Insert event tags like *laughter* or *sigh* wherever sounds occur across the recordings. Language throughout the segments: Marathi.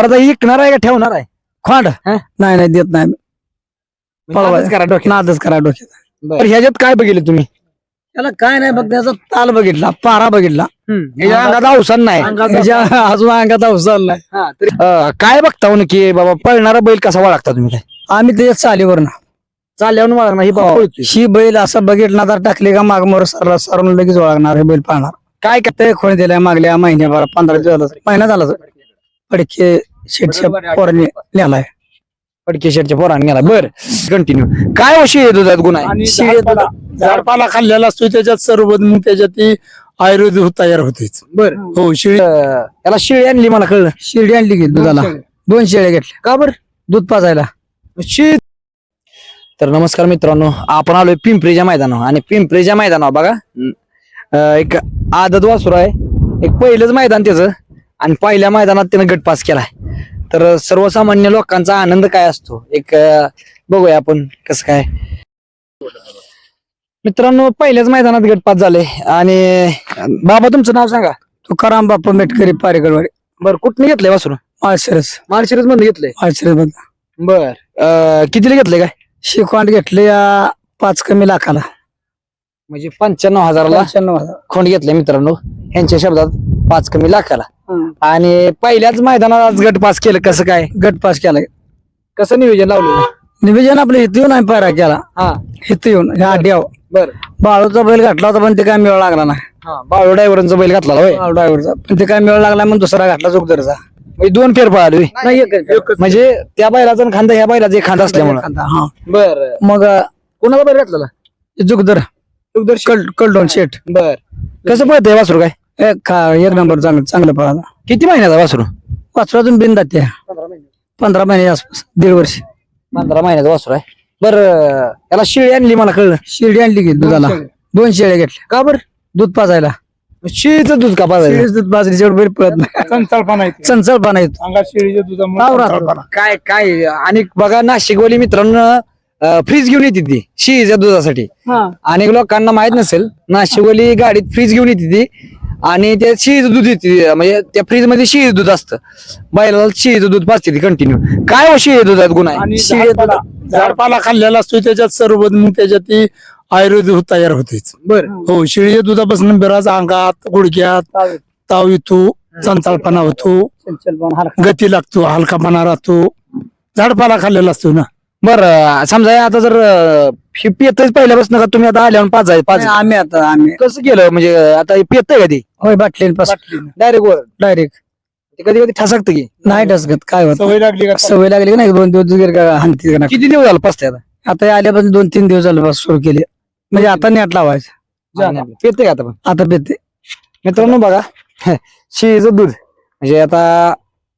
परत ऐकणार आहे का ठेवणार आहे? खोंड? हा? नाही नाही देत नाही पळवायचं. नादच करा डोक्यात. नादच करा डोक्यात. बरं, ह्याच्यात काय बघितलं तुम्ही? त्याला काय नाही बघ त्याचा ताल बघितला पारा बघितला. ह्याच्या अंगात अवसान नाही. त्याच्या अजून अंगात अवसल नाही. अं, काय बघता हो की बाबा पळणारा बैल कसा वळखता तुम्ही काय? आम्ही त्याच्या चालीवर ना चालल्यावर वळणार ही बाबा. पळतोय. ही बैल असा बघितला तर टाकले का माग मोर सरला सरून लगेच ओळखणार हे बैल पाळणार काय काय ते खोणी दिलाय मागल्या महिन्याभर पंधरा दिवस झालं. महिना झाला सर. पडके शेटच्या पोराने लिहिलाय फडके शेटच्या पोराने गेला बर कंटिन्यू काय येत होतात गुन्हा? आणि शिळे झाडपाला झाडपाला खाल्लेला असतो त्याच्यात सर्व मग त्याच्यात ती आयुर्वेद तयार होतेच. बर. हो शिळी. त्याला शिळी आणली मला कळलं. शिर्डी आणली की दुधाला. दोन शेळे घेतले का बर? दूध पाजायला. शिळ तर नमस्कार मित्रांनो आपण आलोय पिंपरीच्या मैदानावर. आणि पिंपरीच्या मैदानावर बघा अं, एक आदत वासुर आहे. एक पहिलंच मैदान त्याचं. आणि पहिल्या मैदानात त्यानं गट पास केलाय. तर सर्वसामान्य लोकांचा आनंद काय असतो? एक बघूया आपण कसं काय. मित्रांनो पहिल्याच मैदानात गट पास झाले आणि बाबा तुमचं नाव सांगा. तुकाराम बाप्पा मेटकरी पारेकरवाडी बरं कुठनं घेतलंय वासुर? माळशिरस. मार्शिरसमध्ये घेतलंय? माळशिरस मधला बर कितीला घेतलंय काय? शिकवांड घेतले या पाच कमी लाखाला. म्हणजे पंच्याण्णव हजाराला. खोंड घेतले मित्रांनो. यांच्या शब्दात पाच कमी लाखाला. आणि पहिल्याच मैदानात आज गट पास केलं कसं काय? गट पास केलाय. कसं नियोजन लावलं निवेदन आपलं इथं येऊन आम्ही पायरा केला. हा. इथं येऊन ह्या अड्ड्यावर बर. बाळूचा बैल घातला होता पण ते काय मेळ लागला नाही. हा बाळू ड्रायव्हरांचा बैल घातला होय. बाळू ड्रायव्हरचा पण ते काय मेळ लागला म्हणून दुसरा घातला जोगदरचा म्हणजे दोन फेर पळाले. नाही एकच. म्हणजे त्या बैलाचा आणि खांदा ह्या बैलाचा एक खांदा असल्यामुळे. हा. बर. मग कोणाचा बैल घातला जुगदर. कल कलडोन शेट बर. कसं पळतंय वासरू काय? एक खा- एक नंबर चांगलं चांगलं पळाला किती महिन्याचा वासरू? वाचवातून बिन जाते. पंधरा महिने आसपास दीड वर्ष. पंधरा महिन्याचा वासरू आहे. बर त्याला शिळी आणली मला कळलं. शिर्डी आणली की दुधाला. दोन शेळे. घेतले का बर? दूध पाजायला. शिळीचं दूध का पाजायचं? शिळीच दूध पाजली जेवढं बैल पळत नाही. चंचलपणा येते. चंचलपणा येतो. अंगात शिळीच्या दुधामुळे पाव राहतो. चंचलपणा. काय काय आणि बघा नाशिकवाली मित्रांनो फ्रीज घेऊन येते ती शिळीच्या दुधासाठी. अनेक लोकांना माहीत नसेल नाशिकवाली गाडीत फ्रीज घेऊन येते ती. आणि त्या शिळीचं दूध येते म्हणजे त्या फ्रीजमध्ये शिळी दूध असतं. बैलाला शिळीचं दूध पाजते ती कंटिन्यू काय हो शिळी दुधात गुन्हा आहे? आणि झाडपाला झाडपाला खाल्लेला असतो त्याच्यात सर्व मग त्याच्यात ती आयुर्वेद तयार होतेच. बर. हो शिळीच्या दुधापासून बराच अंगात गुडघ्यात ताव येतो. चंचलपणा होतो गती लागतो हलकापणा राहतो. झाडपाला खाल्लेला असतो ना? बर समजा आता जर पितच पहिल्यापासून का तुम्ही आता आल्यावर पाच आहे पाच आम्ही आता आम्ही. कसं केलं म्हणजे आता पितय का ती? होय बाटली डायरेक्ट वर? डायरेक्ट. कधी कधी ठसकत की. नाही डसगत काय होत सवय लागली का सवय लागली की नाही? दोन दिवस गेले का हानती का नाही. किती दिवस झाला पाचते आता? आता हे आल्यापासून दोन तीन दिवस झाले बस सुरू केले. म्हणजे आता नेट लावायचं. पितय का आता पण? आता पेते मित्रांनो बघा शिळीचं दूध. म्हणजे आता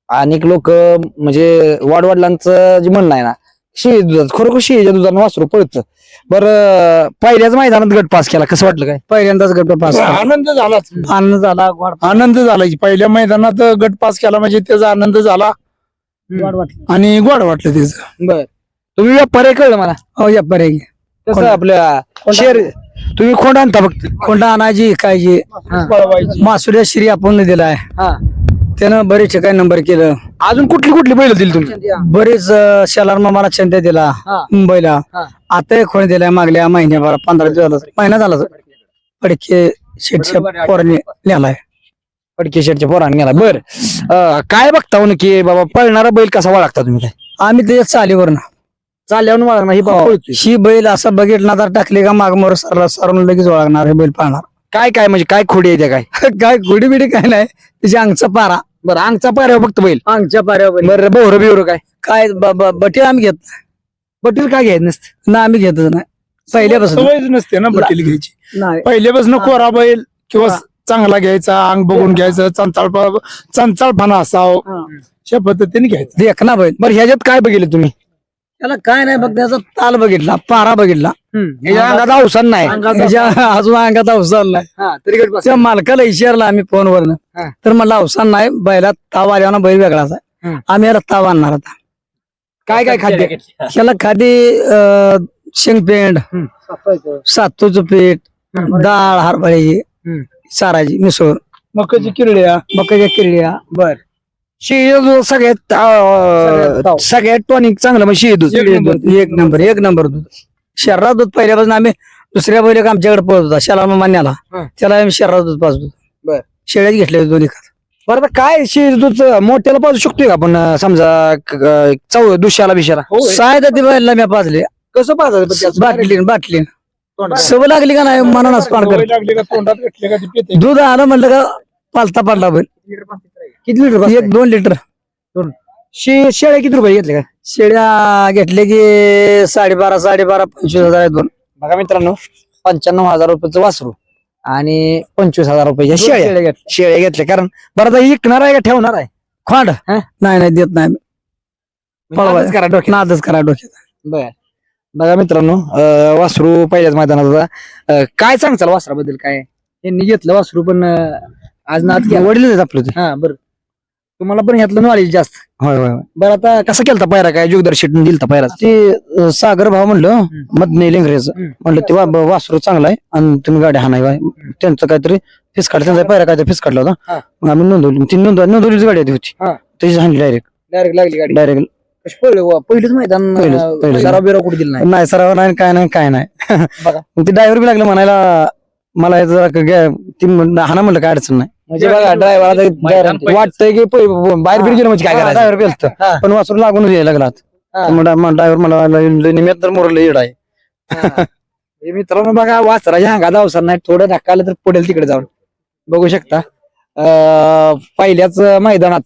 अनेक लोक म्हणजे वाडवडिलांचं जे म्हणणं आहे ना शिळी दुधात खरोखर शिळीच्या दुधानं वासरू पळतं. बरं पहिल्याच मैदानात गट पास केला. कसं वाटलं काय? पहिल्यांदाच गट पास केला. आनंद झालाच. आनंद झाला गोड आनंद झाला. पहिल्या मैदानात गट पास केला म्हणजे त्याचा आनंद झाला. वाटलं. आणि गोड वाटलं त्याचं. बर. तुम्ही व्यापारी कळलं मला? हो या पर्याय कसं आपल्या शेर तुम्ही खोंड आणता फक्त? कोणता आणायची कायची पळवायची. मासुऱ्या श्री आपण दिलाय हा. त्यानं बरेच ठिकाणी नंबर केलं. अजून कुठली कुठली बैल दिली तुम्ही? बरेच अं, शेलार मामाला छंद दिला हा. मुंबईला. हा. आता एक खोणी दिलाय मागल्या महिन्याभर पंधरा दिवस झालं. महिना झाला सर. पडके शेटच्या पोराने लिहिलाय फडके शेटच्या पोराने गेला बर. अं, काय बघता हो की बाबा पळणारा बैल कसा वळखता तुम्ही काय? आम्ही त्याच्या चालीवर ना चालल्यावर वळणार ही बाबा पळतोय. ही बैल असा बघितला तर टाकले का माग मोर सरला सरून लगेच ओळखणार हे बैल पाळणार. काय काय म्हणजे काय खोडी आहे त्या काय? *laughs* काय गुडी बिडी काय नाही. त्याची अंगचा पारा. बरं अंगचा पाऱ्यावर फक्त बैल. अंगच्या पाऱ्यावर बरं बोर बिवर काय? काय ब- ब- बटी आम्ही घेत बटील काय घ्यायचं नसतं? ना आम्ही घेतच नाही. पहिल्यापासून. सवयच नसते ना बटील घ्यायची. नाही. पहिल्यापासून कोरा बैल किंवा हा. चांगला घ्यायचा अंग बघून घ्यायचं चंचाळ चंचाळपणा असावं. अशा पद्धतीने घ्यायचं. देख ना बैल. बरं ह्याच्यात काय बघितलं तुम्ही? त्याला काय नाही बघ त्याचा ताल बघितला पारा बघितला. ह्याच्या अंगात अवसान नाही. त्याच्या अजून अंगात अवसान नाही. हा, तरी गट पास. त्या मालकाला विचारला आम्ही फोनवरनं. हा. तर मला अवसान नाही बैलात ताव आल्यावर बैल वेगळाच आहे. हम्म. आम्ही याला ताव आणणार आता. काय काय खाद्य? त्याला खादी अं, शेंगपेंड सातूचं पीठ डाळ हरभऱ्याची हम्म. साराची मिसळ. मकाची किरड्या. मकाच्या किरड्या. बर. शेळी दूध सगळ्यात सगळ्यात अं, top. सगळ्यात टॉनिक चांगलं म्हणजे शेळी दूध. एक नंबर एक नंबर दूध. शहरात दूध पहिल्यापासून आम्ही दुसऱ्या बैल आमच्याकडे पळत होता शाला मान्याला. हं. त्याला आम्ही शहरात दूध पाजतो. बर. शेळ्यात घेतले दोन्ही खात. बरं आता काय शेळी दूध मोठ्याला पाजू शकतोय का? आपण अं, समजा क- क- चौ दुसऱ्याला बिशाला. सायदा ती बैलला मी पाजले. कसं पाजायचं बाटली बाटली. सवय लागली का नाही? मनानच पाण कर दूध आलं म्हणलं का पालता पडला बैल. किती लिटर एक दोन लिटर. शे शेळ्या किती रुपये घेतले का शेळ्या घेतले की साडेबारा साडेबारा पंचवीस हजार आहेत दोन. बघा मित्रांनो पंच्याण्णव हजार रुपयाचं वासरू आणि पंचवीस हजार रुपयाच्या दोन शेळ्या. शेळ्या घेतल्या. शेळ्या घेतल्या. कारण बरं आता विकणार आहे का ठेवणार आहे? खोंड? हं? नाही नाही देत नाही. पळवायचं. नादच करा डोक्यात. नादच करा डोक्यात. बर. बघा मित्रांनो अं, वासरू पहिल्याच मैदानात होता. अं, काय सांगचाल वासराबद्दल? काय? यांनी घेतलं वासरू पण अं, आज नाद केला वडील आपलं ते. हा बरं. तुम्हाला पण ह्यातलं नॉलेज जास्त. होय होय होय. बरं आता कसा केलता पायरा? काय जोगदार शेटून दिलता पायरा? ते अं, सागर भाव म्हणलं मधने लेंगरेचं हम्म. म्हणलं ते वा- वासरू चांगला आहे आणि तुम्ही गाडी हाणाय बाय त्यांचं काहीतरी फिस काढलं. त्यांचा पायरा काहीतरी फिस काढला हा. होता मग आम्ही नोंदवली. ती नोंदव नोंदवलीच गाडी होती होती. हा. त्याची हाणली डायरेक्ट डायरेक्ट लागली गाडी. डायरेक्ट कशी पळलं? पहिलंच मैदान पहिलंच, अं, पहिलंच. सराव बिराव कुठे दिलं नाही? नाही सराव नाही काय नाही काय नाही. बघा. *laughs* मग ते ड्रायव्हर बी लागलं म्हणायला मला हे जरा ग- ती म्हण- हाणा म्हणलं काय अडचण नाही. म्हणजे बघा ड्रायव्हर वाटतंय की पै- बाहेर बिर गेलं म्हणजे काय करायचं? ड्रायव्हर गेलत हा. पण वासरू लागून यायला लागला हा. ड्रायव्हर मला निमित्त तर मोरलं येड आहे. मित्रांनो बघा वासराच्या हांगा अवसर नाही. थोडं धक्का आलं तर पडेल तिकडे जाऊन. बघू शकता. अं, पहिल्याच मैदानात.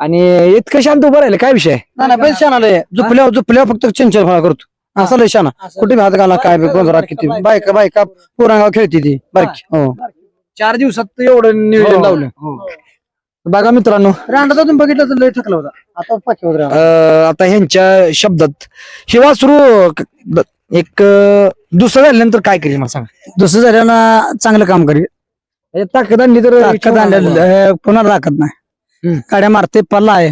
आणि इतकं शांत उभं राहिलं काय विषय? नाही नाही, पण शान आलंय झुपल्यावर झुपल्यावर फक्त चंचल फळा करतो. असं लय शाना. कुठे हात घाला काय गोंधळा किती? बायका बायका पुरांगाव खेळती ती. बारकी. हो. चार दिवसात एवढं नियोजन हो. लावलं. बघा मित्रांनो रांडा तुम्ही बघितलं तर लय ठकला होता. आता राहा. अं, आता ह्यांच्या शब्दात. हे वासरू क- ब- एक अं, दुसरं झाल्यानंतर काय करेल मला सांगा. दुसरं झाल्यानं चांगलं काम करी हे ताकद आणली तर ताकद आणलेलं पुन्हा ताकद नाही. हम्म. गाड्या मारते पल्ला आहे.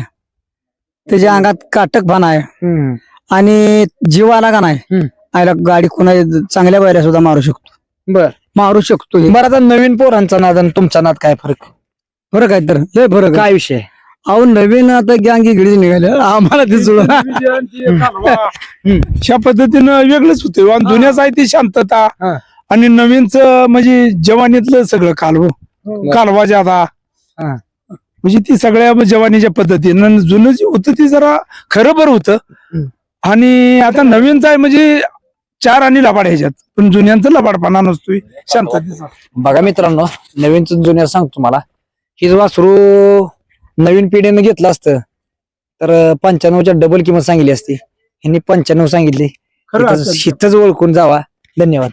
त्याच्या अंगात काटक भान आहे. हम्म. आणि जीव आला का नाही हम्म. आयला गाडी कोणा चांगल्या बैऱ्या सुद्धा मारू शकतो. बर. मारू शकतो हे. बरं आता नवीन पोरांचा नाद आणि तुमचा नाद काय फरक? फरक आहे तर. लय फरक आहे. काय विषय? अहो नवीन आता गँग इकडे निघाले आम्हाला ते जुळून *laughs* ह्या पद्धतीनं वेगळंच होते आणि जुन्याच आहे ती शांतता. हा. आणि नवीनच म्हणजे जवानीतलं सगळं कालव. कालवा जादा हा. म्हणजे ती सगळ्या जवानीच्या पद्धतीनं. जुनं जे होतं ते जरा खरं बरं होतं. हम्म. आणि आता नवीनच आहे म्हणजे चार आणि लबाड ह्याच्यात. पण जुन्यांचा लबाडपणा नसतोय. शांततेचा. बघा मित्रांनो नवीन जुन्या सांगतो तुम्हाला. ही वासरू नवीन पिढीने घेतलं असतं. तर पंच्याण्णवच्या डबल किंमत सांगितली असती. ह्यांनी पंच्याण्णव सांगितली. खरं इथंच- असतं. इथंच ओळखून जावा. धन्यवाद.